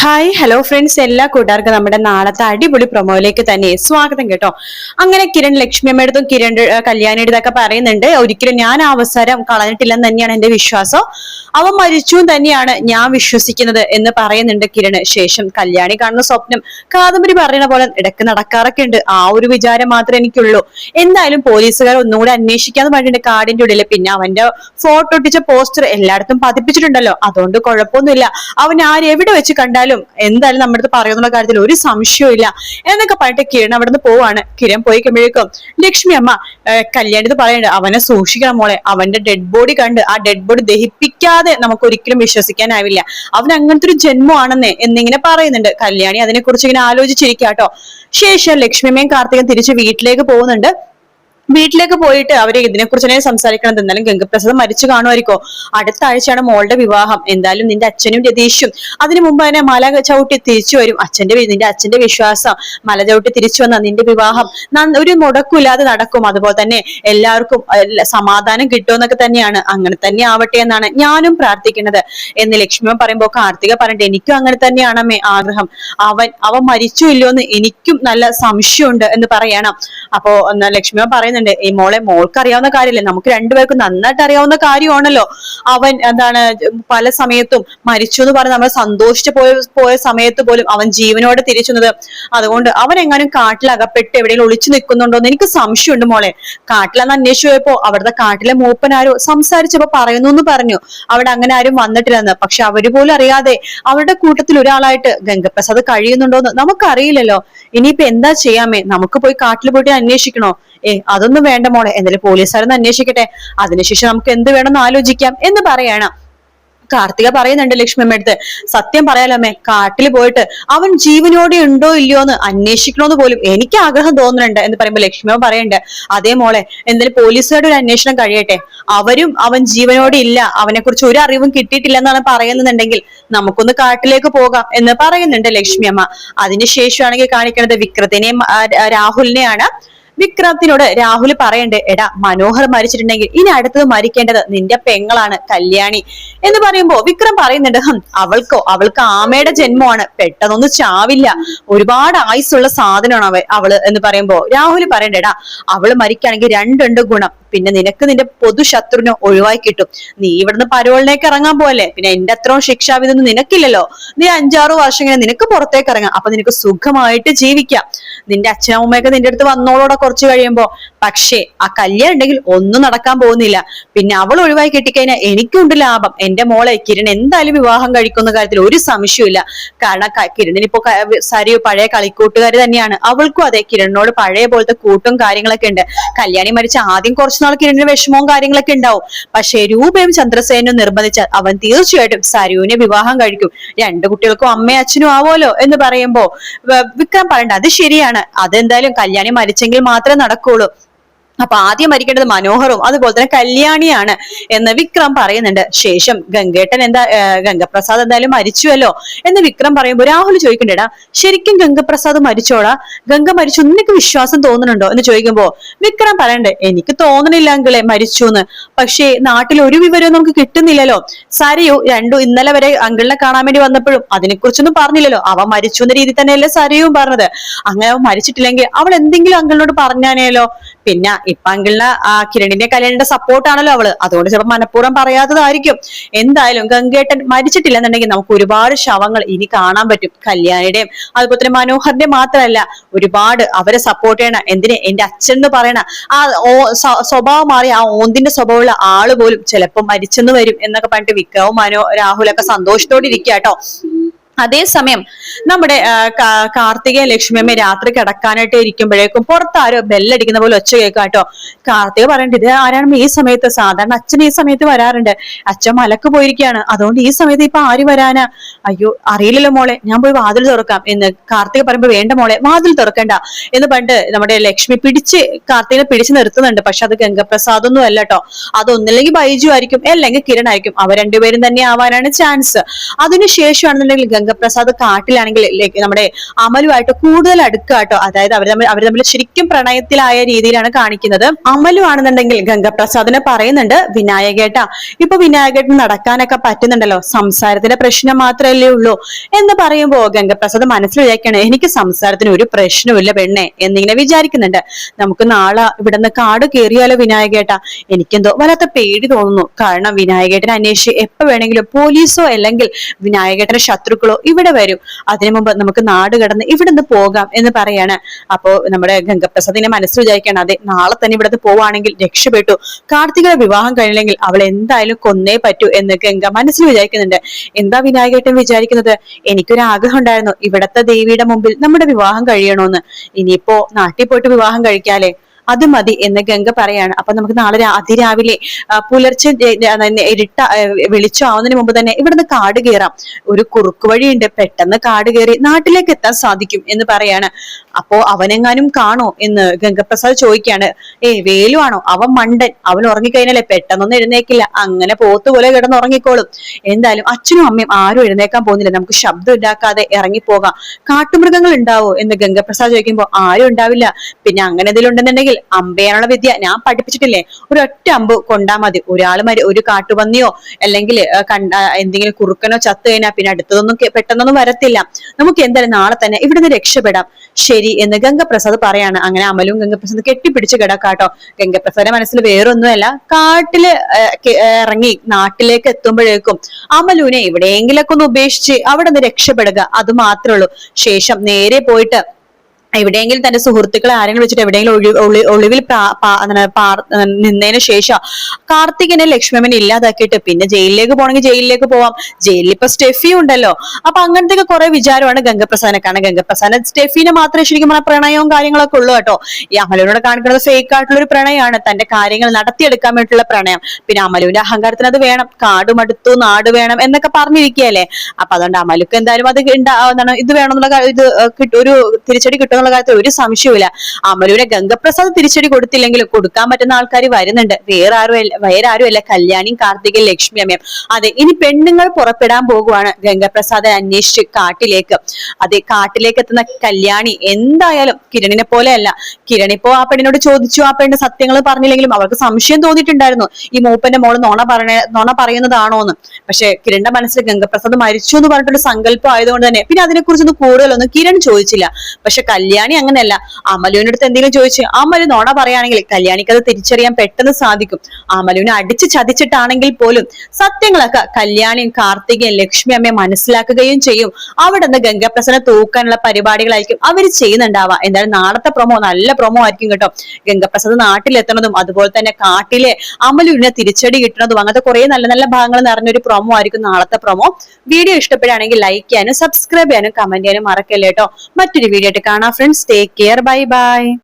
Hi hello friends എല്ലാ കൂട്ടുകാർക്കും നമ്മുടെ നാളത്തെ അടിപൊളി പ്രൊമോയിലേക്ക് തന്നെ സ്വാഗതം കേട്ടോ. അങ്ങനെ കിരൺ ലക്ഷ്മി ലക്ഷ്മിയമ്മയുടെ കിരൺ കല്യാണിയുടെതൊക്കെ പറയുന്നുണ്ട്. ഒരിക്കലും ഞാൻ അവസരം കളഞ്ഞിട്ടില്ലെന്ന് തന്നെയാണ് എന്റെ വിശ്വാസം. അവൻ മരിച്ചു തന്നെയാണ് ഞാൻ വിശ്വസിക്കുന്നത് എന്ന് പറയുന്നുണ്ട് കിരൺ. ശേഷം കല്യാണി കാണുന്ന സ്വപ്നം കാദംബരി പറയുന്ന പോലെ ഇടയ്ക്ക് നടക്കാറൊക്കെ ഉണ്ട്. ആ ഒരു വിചാരം മാത്രമേ എനിക്കുള്ളൂ. എന്തായാലും പോലീസുകാർ ഒന്നുകൂടെ അന്വേഷിക്കാന്ന് പറഞ്ഞിട്ടുണ്ട് കാടിന്റെ ഉള്ളിൽ പിന്നെ അവന്റെ ഫോട്ടോ ഒട്ടിച്ച പോസ്റ്റർ എല്ലായിടത്തും പതിപ്പിച്ചിട്ടുണ്ടല്ലോ. അതുകൊണ്ട് കുഴപ്പമൊന്നുമില്ല. അവൻ ആരെവിടെ വെച്ച് കണ്ടാലും എന്തായാലും നമ്മുടെ അടുത്ത് പറയുന്നുള്ള കാര്യത്തിൽ ഒരു സംശയവും ഇല്ല. എന്നൊക്കെ പറഞ്ഞിട്ട് കിരൺ അവിടെ നിന്ന് പോവാണ്. കിരൺ പോയി കഴിയുമ്പോഴേക്കും ലക്ഷ്മി അമ്മ കല്യാണത്തിൽ പറയണ്ട. അവനെ സൂക്ഷിക്കണം മോളെ. അവന്റെ ഡെഡ് ബോഡി കണ്ട് ആ ഡെഡ് ബോഡി ദഹിപ്പിക്കാതെ നമുക്ക് ഒരിക്കലും വിശ്വസിക്കാനാവില്ല. അവൻ അങ്ങനത്തെ ഒരു ജന്മമാണെന്നേ എന്നിങ്ങനെ പറയുന്നുണ്ട്. കല്യാണി അതിനെ കുറിച്ച് ഇങ്ങനെ ആലോചിച്ചിരിക്കാട്ടോ. ശേഷം ലക്ഷ്മിയമ്മയും കാർത്തികൻ തിരിച്ച് വീട്ടിലേക്ക് പോകുന്നുണ്ട്. വീട്ടിലേക്ക് പോയിട്ട് അവർ ഇതിനെക്കുറിച്ച് തന്നെ സംസാരിക്കണം എന്നാലും ഗംഗപ്രസാദ് മരിച്ചു കാണുമായിരിക്കോ? അടുത്ത ആഴ്ചയാണ് മോളുടെ വിവാഹം. എന്തായാലും നിന്റെ അച്ഛനും രതീഷും അതിനു മുമ്പ് തന്നെ മല ചവിട്ടി തിരിച്ചു വരും. അച്ഛന്റെ നിന്റെ അച്ഛന്റെ വിശ്വാസം. മല ചവിട്ടി തിരിച്ചു വന്ന നിന്റെ വിവാഹം ഒരു മുടക്കില്ലാതെ നടക്കും. അതുപോലെ തന്നെ എല്ലാവർക്കും എല്ലാ- സമാധാനം കിട്ടുമെന്നൊക്കെ തന്നെയാണ്. അങ്ങനെ തന്നെ ആവട്ടെ എന്നാണ് ഞാനും പ്രാർത്ഥിക്കുന്നത്. എന്ന് ലക്ഷ്മി പറയുമ്പോൾ കാർത്തിക പറഞ്ഞിട്ട് എനിക്കും അങ്ങനെ തന്നെയാണ് ആഗ്രഹം. അവൻ അവൻ മരിച്ചു ഇല്ലയോന്ന് എനിക്കും നല്ല സംശയമുണ്ട് എന്ന് പറയണം. അപ്പോ എന്നാ ലക്ഷ്മി പറയുന്നുണ്ട് ഈ മോളെ മോൾക്ക് അറിയാവുന്ന കാര്യമല്ലേ. നമുക്ക് രണ്ടുപേർക്കും നന്നായിട്ട് അറിയാവുന്ന കാര്യമാണല്ലോ. അവൻ എന്താണ് പല സമയത്തും മരിച്ചു എന്ന് പറഞ്ഞ് നമ്മൾ സന്തോഷിച്ചു പോയ പോയ സമയത്ത് പോലും അവൻ ജീവനോടെ തിരിച്ചുന്നത്. അതുകൊണ്ട് അവൻ എങ്ങാനും കാട്ടിൽ അകപ്പെട്ട് എവിടെയെങ്കിലും ഒളിച്ചു നിൽക്കുന്നുണ്ടോ എന്ന് എനിക്ക് സംശയമുണ്ട് മോളെ. കാട്ടിലെന്ന് അന്വേഷിച്ചു പോയപ്പോ അവിടുത്തെ കാട്ടിലെ മൂപ്പനാരോ സംസാരിച്ചപ്പോ പറയുന്നു എന്ന് പറഞ്ഞു. അവിടെ അങ്ങനെ ആരും വന്നിട്ടില്ലെന്ന്. പക്ഷെ അവർ പോലും അറിയാതെ അവരുടെ കൂട്ടത്തിൽ ഒരാളായിട്ട് ഗംഗപ്രസാദ് കഴിയുന്നുണ്ടോ എന്ന് നമുക്കറിയില്ലല്ലോ. ഇനിയിപ്പോ എന്താ ചെയ്യാമേ? നമുക്ക് പോയി കാട്ടിൽ പോയിട്ട് അന്വേഷിക്കണോ? ഏ അതൊന്നും വേണ്ട മോളെ. എന്തായാലും പോലീസുകാരൊന്ന് അന്വേഷിക്കട്ടെ. അതിനുശേഷം നമുക്ക് എന്ത് വേണമെന്ന് ആലോചിക്കാം എന്ന് പറയണം. കാർത്തിക പറയുന്നുണ്ട് ലക്ഷ്മിയമ്മ അടുത്ത് സത്യം പറയാലമ്മേ കാട്ടിൽ പോയിട്ട് അവൻ ജീവനോടെ ഉണ്ടോ ഇല്ലയോ എന്ന് അന്വേഷിക്കണോന്ന് പോലും എനിക്ക് ആഗ്രഹം തോന്നുന്നുണ്ട് എന്ന് പറയുമ്പോൾ ലക്ഷ്മിയമ്മ പറയണ്ട് അതേ മോളെ എന്തായാലും പോലീസുകാരുടെ ഒരു അന്വേഷണം കഴിയട്ടെ. അവരും അവൻ ജീവനോടെ ഇല്ല. അവനെ കുറിച്ച് ഒരു അറിവും കിട്ടിയിട്ടില്ല എന്നാണ് പറയുന്നുണ്ടെങ്കിൽ നമുക്കൊന്ന് കാട്ടിലേക്ക് പോകാം എന്ന് പറയുന്നുണ്ട് ലക്ഷ്മി ലക്ഷ്മിയമ്മ. അതിനുശേഷമാണെങ്കിൽ കാണിക്കുന്നത് വിക്രത്തിനെയും രാഹുലിനെയാണ് വിക്രത്തിനോട് രാഹുൽ പറയണ്ട് എടാ മനോഹർ മരിച്ചിട്ടുണ്ടെങ്കിൽ ഇനി അടുത്തത് മരിക്കേണ്ടത് നിന്റെ പെങ്ങളാണ് കല്യാണി. എന്ന് പറയുമ്പോ വിക്രം പറയുന്നുണ്ട് അവൾക്കോ അവൾക്ക് ആമയുടെ ജന്മമാണ് പെട്ടെന്നൊന്നും ചാവില്ല. ഒരുപാട് ആയുസ്സുള്ള സാധനമാണ് അവ അവൾ. എന്ന് പറയുമ്പോ രാഹുൽ പറയണ്ടേടാ അവൾ മരിക്കുകയാണെങ്കിൽ രണ്ടുണ്ട് ഗുണം പിന്നെ നിനക്ക് നിന്റെ പൊതു ശത്രുവിനെ ഒഴിവാക്കി കിട്ടും. നീ ഇവിടുന്ന് പരോളിലേക്ക് ഇറങ്ങാൻ പോലെ പിന്നെ എന്റെ അത്രയും ശിക്ഷാവിധൊന്നും നിനക്കില്ലല്ലോ. നീ അഞ്ചാറു വർഷം ഇങ്ങനെ നിനക്ക് പുറത്തേക്ക് ഇറങ്ങാം. അപ്പൊ നിനക്ക് സുഖമായിട്ട് ജീവിക്കാം. നിന്റെ അച്ഛനമ്മയൊക്കെ നിന്റെ അടുത്ത് വന്നോളൂടെ കുറച്ച് കഴിയുമ്പോ. പക്ഷേ ആ കല്യാണം ഉണ്ടെങ്കിൽ ഒന്നും നടക്കാൻ പോകുന്നില്ല. പിന്നെ അവൾ ഒഴിവായി കിട്ടിക്കഴിഞ്ഞാൽ എനിക്കുണ്ട് ലാഭം. എന്റെ മോളെ കിരൺ എന്തായാലും വിവാഹം കഴിക്കുന്ന കാര്യത്തിൽ ഒരു സംശയമില്ല കാരണം കിരണിനിപ്പോ സരിയു പഴയ കളിക്കൂട്ടുകാർ തന്നെയാണ്. അവൾക്കും അതെ കിരണിനോട് പഴയ പോലത്തെ കൂട്ടും കാര്യങ്ങളൊക്കെ ഉണ്ട്. കല്യാണി മരിച്ച ആദ്യം കുറച്ചു നാൾ കിരണിന് വിഷമവും കാര്യങ്ങളൊക്കെ ഉണ്ടാവും. പക്ഷേ രൂപയും ചന്ദ്രസേനും നിർബന്ധിച്ചാൽ അവൻ തീർച്ചയായിട്ടും സരുവിനെ വിവാഹം കഴിക്കും. രണ്ട് കുട്ടികൾക്കും അമ്മയും അച്ഛനും ആവോലോ എന്ന് പറയുമ്പോ വിക്രം പറയണ്ട അത് ശരിയാണ്. അതെന്തായാലും കല്യാണി മരിച്ചെങ്കിൽ മാത്രമേ നടക്കുള്ളൂ. അപ്പൊ ആദ്യം മരിക്കേണ്ടത് മനോഹറും അതുപോലെ തന്നെ കല്യാണിയാണ് എന്ന് വിക്രം പറയുന്നുണ്ട്. ശേഷം ഗംഗേട്ടൻ എന്താ ഗംഗപ്രസാദ് എന്തായാലും മരിച്ചുവല്ലോ എന്ന് വിക്രം പറയുമ്പോൾ രാഹുൽ ചോദിക്കണ്ടേടാ ശരിക്കും ഗംഗപ്രസാദ് മരിച്ചോടാ? ഗംഗ മരിച്ചു നിനക്ക് വിശ്വാസം തോന്നുന്നുണ്ടോ? എന്ന് ചോദിക്കുമ്പോ വിക്രം പറയണ്ടേ എനിക്ക് തോന്നണില്ല അങ്കിളെ മരിച്ചു എന്ന് പക്ഷേ നാട്ടിൽ ഒരു വിവരവും നമുക്ക് കിട്ടുന്നില്ലല്ലോ. സരയു രണ്ടു ഇന്നലെ വരെ അങ്കിളിനെ കാണാൻ വേണ്ടി വന്നപ്പോഴും അതിനെക്കുറിച്ചൊന്നും പറഞ്ഞില്ലല്ലോ. അവ മരിച്ചു എന്ന രീതി തന്നെയല്ലേ സരയും പറഞ്ഞത്. അങ്ങനെ അവ മരിച്ചിട്ടില്ലെങ്കിൽ അവൾ എന്തെങ്കിലും അങ്കിളിനോട് പറഞ്ഞാനേലോ? പിന്നെ ഇപ്പൊ അങ്കിളിന് ആ കിരണിന്റെ കല്യാണിന്റെ സപ്പോർട്ടാണല്ലോ അവൾ. അതുകൊണ്ട് ചിലപ്പോൾ മനഃപൂർവം പറയാത്തതായിരിക്കും. എന്തായാലും ഗംഗേട്ടൻ മരിച്ചിട്ടില്ലെന്നുണ്ടെങ്കിൽ നമുക്ക് ഒരുപാട് ശവങ്ങൾ ഇനി കാണാൻ പറ്റും. കല്യാണിയുടെയും അതുപോലെ തന്നെ മനോഹറിന്റെ മാത്രമല്ല ഒരുപാട് അവരെ സപ്പോർട്ട് ചെയ്യണ എന്തിനെ എന്റെ അച്ഛൻ എന്ന് പറയണ ആ സ്വഭാവം മാറി ആ ഓന്തിന്റെ സ്വഭാവമുള്ള ആൾ പോലും ചിലപ്പോൾ മരിച്ചെന്ന് വരും എന്നൊക്കെ പറഞ്ഞിട്ട് വിക്രവും മനോ രാഹുലൊക്കെ സന്തോഷത്തോടെ ഇരിക്കുക കേട്ടോ അതേസമയം നമ്മുടെ കാർത്തികയും ലക്ഷ്മിയമ്മ രാത്രി കിടക്കാനായിട്ട് ഇരിക്കുമ്പോഴേക്കും പുറത്താരോ ബെല്ലടിക്കുന്ന പോലെ ഒച്ച കേൾക്കാം കേട്ടോ. കാർത്തിക പറയണ്ട ഇത് ആരാണ് ഈ സമയത്ത്? സാധാരണ അച്ഛൻ ഈ സമയത്ത് വരാറുണ്ട്. അച്ഛൻ മലക്ക് പോയിരിക്കുകയാണ്. അതുകൊണ്ട് ഈ സമയത്ത് ഇപ്പൊ ആര് വരാനാ? അയ്യോ അറിയില്ലല്ലോ മോളെ. ഞാൻ പോയി വാതിൽ തുറക്കാം. എന്ന് കാർത്തിക പറയുമ്പോ വേണ്ട മോളെ വാതിൽ തുറക്കണ്ട. എന്ന് പണ്ട് നമ്മുടെ ലക്ഷ്മി പിടിച്ച് കാർത്തികനെ പിടിച്ചു നിർത്തുന്നുണ്ട്. പക്ഷെ അത് ഗംഗപ്രസാദ് ഒന്നും അല്ല കേട്ടോ. അതൊന്നില്ലെങ്കിൽ ബൈജു ആയിരിക്കും അല്ലെങ്കിൽ കിരൺ ആയിരിക്കും. അവർ രണ്ടുപേരും തന്നെ ആവാനാണ് ചാൻസ്. അതിനുശേഷമാണെന്നുണ്ടെങ്കിൽ ഗംഗ ഗംഗപ്രസാദ് കാട്ടിലാണെങ്കിൽ നമ്മുടെ അമലുമായിട്ട് കൂടുതൽ അടുക്കുക കേട്ടോ. അതായത് അവർ തമ്മിൽ അവർ തമ്മിൽ ശരിക്കും പ്രണയത്തിലായ രീതിയിലാണ് കാണിക്കുന്നത്. അമലു ആണെന്നുണ്ടെങ്കിൽ ഗംഗപ്രസാദിനെ പറയുന്നുണ്ട് വിനായകേട്ട ഇപ്പൊ വിനായകേട്ടൻ നടക്കാനൊക്കെ പറ്റുന്നുണ്ടല്ലോ. സംസാരത്തിന്റെ പ്രശ്നം മാത്രമല്ലേ ഉള്ളൂ. എന്ന് പറയുമ്പോ ഗംഗപ്രസാദ് മനസ്സിൽ വിചാരിക്കണം എനിക്ക് സംസാരത്തിന് ഒരു പ്രശ്നമില്ല പെണ്ണെ എന്നിങ്ങനെ വിചാരിക്കുന്നുണ്ട്. നമുക്ക് നാളെ ഇവിടുന്ന് കാട് കയറിയാലോ വിനായകേട്ട? എനിക്കെന്തോ വല്ലാത്ത പേടി തോന്നുന്നു. കാരണം വിനായകേട്ടനെ അന്വേഷിച്ച് എപ്പോ വേണമെങ്കിലും പോലീസോ അല്ലെങ്കിൽ വിനായകേട്ടന്റെ ശത്രുക്കളോ ഇവിടെ വരും. അതിനു മുമ്പ് നമുക്ക് നാട് കടന്ന് ഇവിടുന്ന് പോകാം എന്ന് പറയാണ്. അപ്പോ നമ്മുടെ ഗംഗപ്രസാദിനെ മനസ്സിൽ വിചാരിക്കണം അതെ നാളെ തന്നെ ഇവിടുന്ന് പോവാണെങ്കിൽ രക്ഷപ്പെട്ടു. കാർത്തികയുടെ വിവാഹം കഴിഞ്ഞില്ലെങ്കിൽ അവൾ എന്തായാലും കൊന്നേ പറ്റൂ എന്ന് ഗംഗ മനസ്സിൽ വിചാരിക്കുന്നുണ്ട്. എന്താ വിനായകേട്ടൻ വിചാരിക്കുന്നത്? എനിക്കൊരു ആഗ്രഹം ഉണ്ടായിരുന്നു. ഇവിടത്തെ ദേവിയുടെ മുമ്പിൽ നമ്മുടെ വിവാഹം കഴിയണോന്ന്. ഇനിയിപ്പോ നാട്ടിൽ പോയിട്ട് വിവാഹം കഴിക്കാലേ അത് മതി എന്ന് ഗംഗ പറയാണ്. അപ്പൊ നമുക്ക് നാളെ അതിരാവിലെ പുലർച്ചെ ഇരുട്ട ആ, വെളിച്ചം ആവുന്നതിന് മുമ്പ് തന്നെ ഇവിടുന്ന് കാട് കയറാം ഒരു കുറുക്ക് വഴിയുണ്ട്. പെട്ടെന്ന് കാട് കയറി നാട്ടിലേക്ക് എത്താൻ സാധിക്കും എന്ന് പറയാണ്. അപ്പോ അവനെങ്ങാനും കാണോ എന്ന് ഗംഗപ്രസാദ് ചോദിക്കാണ്. ഏ വേലുവാണോ അവൻ മണ്ടൻ. അവൻ ഉറങ്ങിക്കഴിഞ്ഞാലേ പെട്ടെന്നൊന്നും എഴുന്നേക്കില്ല. അങ്ങനെ പോത്തുപോലെ കിടന്ന് ഉറങ്ങിക്കോളും എന്തായാലും അച്ഛനും അമ്മയും ആരും എഴുന്നേക്കാൻ പോകുന്നില്ല. നമുക്ക് ശബ്ദം ഉണ്ടാക്കാതെ ഇറങ്ങിപ്പോകാം. കാട്ടുമൃഗങ്ങൾ ഉണ്ടാവോ? എന്ന് ഗംഗപ്രസാദ് ചോദിക്കുമ്പോൾ ആരും ഉണ്ടാവില്ല. പിന്നെ അങ്ങനെ എന്തെങ്കിലും ഉണ്ടെന്നുണ്ടെങ്കിൽ അമ്പയാനുള്ള വിദ്യ ഞാൻ പഠിപ്പിച്ചിട്ടില്ലേ? ഒരൊറ്റ അമ്പ് കൊണ്ടാ മതി. ഒരാൾ മരി ഒരു കാട്ടുപന്നിയോ അല്ലെങ്കിൽ കണ്ട എന്തെങ്കിലും കുറുക്കനോ ചത്തു കഴിഞ്ഞാൽ പിന്നെ അടുത്തതൊന്നും പെട്ടെന്നൊന്നും വരത്തില്ല. നമുക്ക് എന്തായാലും നാളെ തന്നെ ഇവിടുന്ന് രക്ഷപ്പെടാം. ശരി എന്ന് ഗംഗപ്രസാദ് പറയാണ്. അങ്ങനെ അമലും ഗംഗപ്രസാദ് കെട്ടിപ്പിടിച്ച് കിടക്കാട്ടോ. ഗംഗപ്രസാദിന്റെ മനസ്സിൽ വേറൊന്നുമല്ല കാട്ടിൽ ഇറങ്ങി നാട്ടിലേക്ക് എത്തുമ്പോഴേക്കും അമലുവിനെ എവിടെയെങ്കിലൊക്കെ ഒന്ന് ഉപേക്ഷിച്ച് അവിടെ നിന്ന് രക്ഷപ്പെടുക. അത് മാത്രമേ ഉള്ളൂ. ശേഷം നേരെ പോയിട്ട് എവിടെയെങ്കിലും തന്റെ സുഹൃത്തുക്കളെ ആരെങ്കിലും വെച്ചിട്ട് എവിടെയെങ്കിലും ഒളി ഒളിവിൽ നിന്നതിന് ശേഷം കാർത്തികനെ ലക്ഷ്മമ്മനെ ഇല്ലാതാക്കിയിട്ട് പിന്നെ ജയിലിലേക്ക് പോകണമെങ്കിൽ ജയിലിലേക്ക് പോവാം. ജയിലിൽ ഇപ്പൊ സ്റ്റെഫി ഉണ്ടല്ലോ. അപ്പൊ അങ്ങനത്തെ കുറെ വിചാരമാണ് ഗംഗപ്രസാദനെ കാരണം ഗംഗപ്രസാദൻ സ്റ്റെഫിനെ മാത്രമേ ശരിക്കും പറഞ്ഞാൽ പ്രണയവും കാര്യങ്ങളൊക്കെ ഉള്ളൂ കേട്ടോ. ഈ അമലുവിനോട് കാണിക്കുന്നത് ഫേക്ക് ആയിട്ടുള്ള ഒരു പ്രണയമാണ്. തന്റെ കാര്യങ്ങൾ നടത്തിയെടുക്കാൻ വേണ്ടിയിട്ടുള്ള പ്രണയം. പിന്നെ അമലുവിന്റെ അഹങ്കാരത്തിന് അത് വേണം. കാട് മടുത്തു നാട് വേണം എന്നൊക്കെ പറഞ്ഞിരിക്കുകയല്ലേ? അപ്പൊ അതുകൊണ്ട് അമലുക്ക് എന്തായാലും അത് എന്താണ് ഇത് വേണമെന്നുള്ള ഇത് കിട്ടും ഒരു തിരിച്ചടി കിട്ടുമെന്നുള്ള കാര്യത്തിൽ ഒരു സംശയവുമില്ല. അമലുവിനെ ഗംഗപ്രസാദ് തിരിച്ചടി കൊടുത്തില്ലെങ്കിൽ കൊടുക്കാൻ പറ്റുന്ന ആൾക്കാർ വരുന്നുണ്ട്. വേറെ ആരും വേറെ ആരുമല്ല കല്യാണിയും കാർത്തികയും ലക്ഷ്മി അമ്മയും. അതെ ഇനി പെണ്ണുങ്ങൾ പുറപ്പെടാൻ പോകുവാണ് ഗംഗപ്രസാദ് അന്വേഷിച്ച് കാട്ടിലേക്ക്. അതെ കാട്ടിലേക്ക് എത്തുന്ന കല്യാണി എന്തായാലും കിരണിനെ പോലെയല്ല. കിരൺ ഇപ്പോ ആ പെണ്ണിനോട് ചോദിച്ചു. ആ പെണ്ണ് സത്യങ്ങൾ പറഞ്ഞില്ലെങ്കിലും അവർക്ക് സംശയം തോന്നിയിട്ടുണ്ടായിരുന്നു. ഈ മൂപ്പന്റെ മോൾ നോണ പറഞ്ഞ നോണ പറയുന്നതാണോ എന്ന് പക്ഷെ കിരണിന്റെ മനസ്സിൽ ഗംഗപ്രസാദ് മരിച്ചു എന്ന് പറഞ്ഞിട്ടൊരു സങ്കല്പം ആയതുകൊണ്ട് തന്നെ പിന്നെ അതിനെക്കുറിച്ചൊന്നും കൂടുതലൊന്നും കിരൺ ചോദിച്ചില്ല. പക്ഷെ അങ്ങനെയല്ല. അമലുവിന്റെ അടുത്ത് എന്തെങ്കിലും ചോദിച്ചു അമലു നോണ പറയുകയാണെങ്കിൽ കല്യാണിക്ക് അത് തിരിച്ചറിയാൻ പെട്ടെന്ന് സാധിക്കും. അമലുവിനെ അടിച്ച് ചതിച്ചിട്ടാണെങ്കിൽ പോലും സത്യങ്ങളൊക്കെ കല്യാണിയും കാർത്തികയും ലക്ഷ്മി അമ്മയെ മനസ്സിലാക്കുകയും ചെയ്യും. അവിടെ നിന്ന് ഗംഗപ്രസനെ തൂക്കാനുള്ള പരിപാടികളായിരിക്കും അവർ ചെയ്യുന്നുണ്ടാവുക. എന്തായാലും നാളത്തെ പ്രൊമോ നല്ല പ്രൊമോ ആയിരിക്കും കേട്ടോ. ഗംഗപ്രസാദ് നാട്ടിലെത്തണതും അതുപോലെ തന്നെ കാട്ടിലെ അമലുവിനെ തിരിച്ചടി കിട്ടുന്നതും അങ്ങനത്തെ കുറെ നല്ല നല്ല ഭാഗങ്ങൾ നിറഞ്ഞൊരു പ്രൊമോ ആയിരിക്കും നാളത്തെ പ്രൊമോ. വീഡിയോ ഇഷ്ടപ്പെടുകയാണെങ്കിൽ ലൈക്ക് ചെയ്യാനും സബ്സ്ക്രൈബ് ചെയ്യാനും കമന്റ് ചെയ്യാനും മറക്കല്ലേട്ടോ മറ്റൊരു വീഡിയോ ആയിട്ട് കാണാം. friends. Take care. Bye bye.